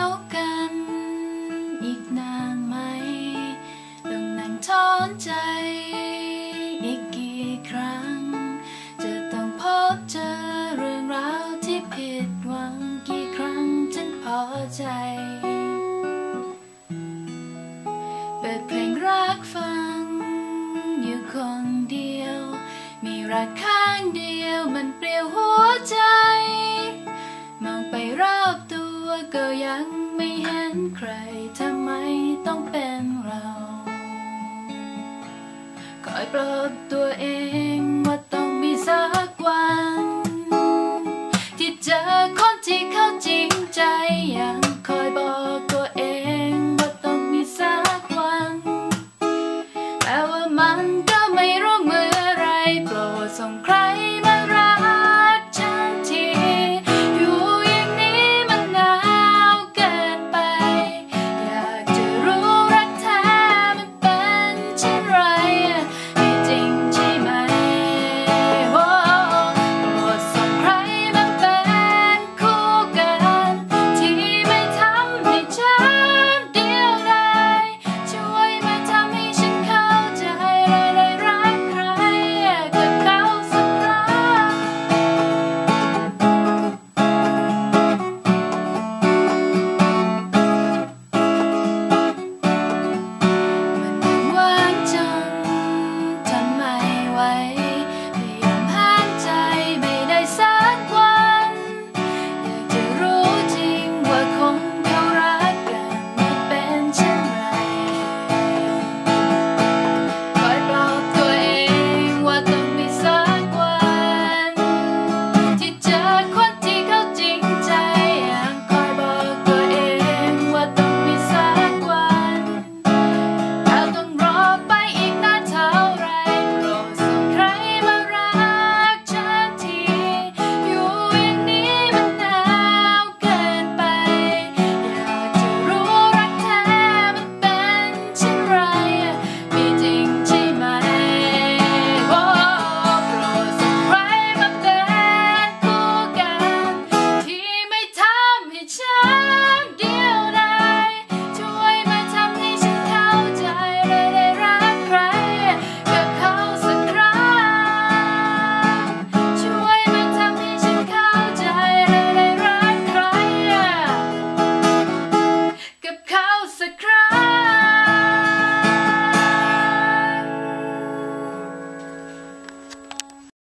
แกันอีกนานไหมต้องนั่งทอนใจอีกกี่ครั้ง จะต้องพบเจอเรื่องราวที่ผิดหวังกี่ครั้งฉันพอใจเปิดเพลงรักฟัง อยู่คนเดียว มีรักข้างเดียวมันเปลี่ยวหัว ก็ยังไม่เห็นใครทำไมต้องเป็นเราคอยปลอบตัวเองว่าต้องมีสักวัน ที่เจอคนที่เข้าจริงใจอย่างคอยบอกตัวเองว่าต้องมีสักวันแต่ว่ามันก็ไม่รู้เมื่อไรโปรดส่งใคร